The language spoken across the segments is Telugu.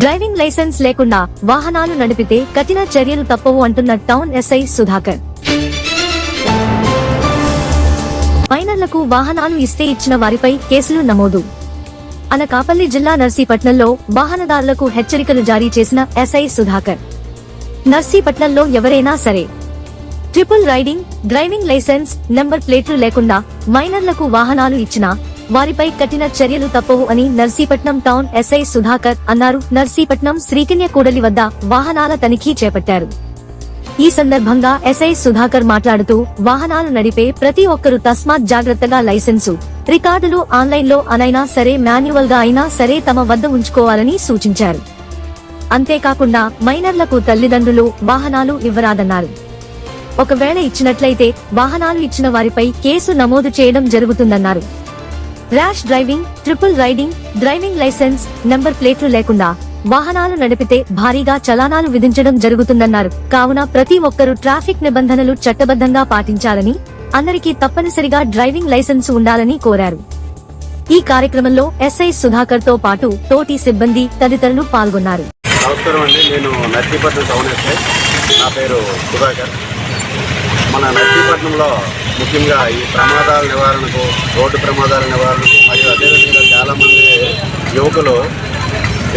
డ్రైవింగ్ లైసెన్స్ లేకుండా వాహనాలు నడిపితే కఠిన చర్యలు తప్పవు అంటున్న టౌన్ ఎస్ఐ సుధాకర్. మైనర్లకు వాహనాలు ఇస్తే ఇచ్చిన వారిపై కేసులు నమోదు. అనకాపల్లి జిల్లా నర్సీపట్నంలో వాహనదారులకు హెచ్చరికలు జారీ చేసిన ఎస్ఐ సుధాకర్. నర్సీపట్నంలో ఎవరైనా సరే. Triple riding driving licence number ప్లేట్లు లేకుండా మైనర్లకు వాహనాలు ఇచ్చినా వారిపై కఠిన చర్యలు తప్పవు అని నర్సీపట్నం టౌన్ ఎస్ఐ సుధాకర్ అన్నారు. నర్సీపట్నం శ్రీకన్య కూడలి వద్ద వాహనాల తనిఖీ చేపట్టారు. ఈ సందర్భంగా ఎస్ఐ సుధాకర్ మాట్లాడుతూ వాహనాలు నడిపే ప్రతి ఒక్కరూ తస్మాత్ జాగ్రత్తగా లైసెన్సు రికార్డులు ఆన్లైన్లో అనైనా సరే మాన్యువల్గా అయినా సరే తమ వద్ద ఉంచుకోవాలని సూచించారు. అంతేకాకుండా మైనర్లకు తల్లిదండ్రులు వాహనాలు ఇవ్వరాదన్నారు. ఒకవేళ ఇచ్చినట్లయితే వాహనాలు ఇచ్చిన వారిపై కేసు నమోదు చేయడం జరుగుతుందన్నారు. Rash driving triple riding driving licence number ప్లేట్లు లేకుండా వాహనాలు నడిపితే భారీగా చలానాలు విధించడం జరుగుతుందన్నారు. కావున ప్రతి ఒక్కరూ ట్రాఫిక్ నిబంధనలు చట్టబద్ధంగా పాటించాలని అందరికీ తప్పనిసరిగా డ్రైవింగ్ లైసెన్స్ ఉండాలని కోరారు. ఈ కార్యక్రమంలో ఎస్ఐ సుధాకర్తో పాటు తోటి సిబ్బంది తదితరులు పాల్గొన్నారు. నమస్కారం అండి. నేను నర్సీపట్నం టౌన్ ఎస్ఐ. నా పేరు సుధాకర్. మన నర్సీపట్నంలో ముఖ్యంగా ఈ ప్రమాదాల నివారణకు రోడ్డు ప్రమాదాల నివారణకు మరియు అదేవిధంగా చాలామంది యువకులు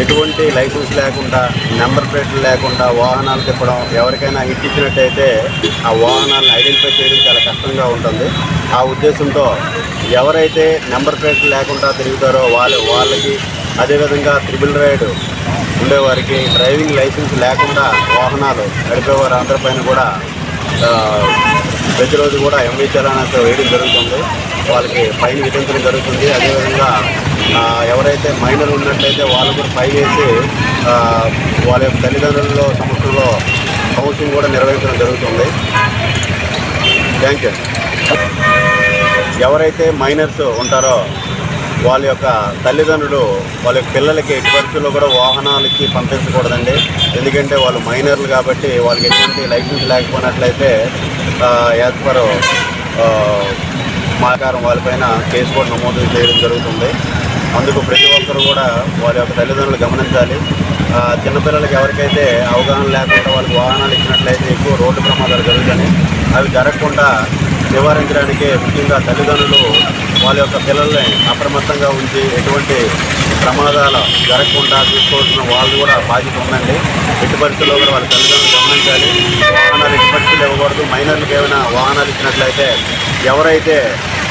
ఎటువంటి లైసెన్స్ లేకుండా నెంబర్ ప్లేట్లు లేకుండా వాహనాలు తిప్పడం ఎవరికైనా హిట్ ఇచ్చినట్టయితే ఆ వాహనాలను ఐడెంటిఫై చేయడం చాలా కష్టంగా ఉంటుంది. ఆ ఉద్దేశంతో ఎవరైతే నెంబర్ ప్లేట్లు లేకుండా తిరుగుతారో వాళ్ళు వాళ్ళకి అదేవిధంగా త్రిబుల్ రైడ్ ఉండేవారికి డ్రైవింగ్ లైసెన్స్ లేకుండా వాహనాలు నడిపేవారు అందరిపైన కూడా ప్రతిరోజు కూడా ఎంవీ చలానాతో వేయడం జరుగుతుంది. వాళ్ళకి ఫైన్ విధించడం జరుగుతుంది. అదేవిధంగా ఎవరైతే మైనర్ ఉన్నట్లయితే వాళ్ళు కూడా ఫైన్ వేసి వాళ్ళ యొక్క తల్లిదండ్రుల సమక్షంలో కౌన్సిలింగ్ కూడా నిర్వహించడం జరుగుతుంది. Thank you. ఎవరైతే మైనర్స్ ఉంటారో వాళ్ళ యొక్క తల్లిదండ్రులు వాళ్ళ యొక్క పిల్లలకి ఎట్టి పరిస్థితుల్లో కూడా వాహనాలకి పంపించకూడదండి. ఎందుకంటే వాళ్ళు మైనర్లు కాబట్టి వాళ్ళకి ఎటువంటి లైసెన్స్ లేకపోయినట్లయితే యాజ్ పర్ మాకారం వాళ్ళపైన కేసు కూడా నమోదు చేయడం జరుగుతుంది. అందుకు ప్రతి ఒక్కరు కూడా వాళ్ళ యొక్క తల్లిదండ్రులు గమనించాలి. చిన్నపిల్లలకి ఎవరికైతే అవగాహన లేకుండా వాళ్ళకి వాహనాలు ఇచ్చినట్లయితే ఎక్కువ రోడ్డు ప్రమాదాలు జరుగుతాయి. అవి జరగకుండా నివారించడానికి ముఖ్యంగా తల్లిదండ్రులు వాళ్ళ యొక్క పిల్లల్ని అప్రమత్తంగా ఉంచి ఎటువంటి ప్రమాదాలు జరగకుండా చూసుకోవాల్సిన వాళ్ళు కూడా బాధ్యత ఉందండి. ఎట్టి పరిస్థితుల్లో కూడా వాళ్ళ తల్లిదండ్రులు గమనించాలి. వాహనాలు ఎట్టి పరిస్థితులు ఇవ్వకూడదు. మైనర్లకు ఏమైనా వాహనాలు ఇచ్చినట్లయితే ఎవరైతే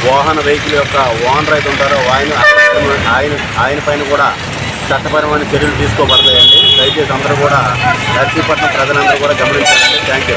వాహన వెహికల్ యొక్క ఓనర్ అయితే ఉంటారో ఆయన ఆయన ఆయన పైన కూడా చట్టపరమైన చర్యలు తీసుకోబడతాయండి. దయచేసి అందరూ కూడా నర్సీపట్నం ప్రజలందరూ కూడా గమనించాలండి. Thank you.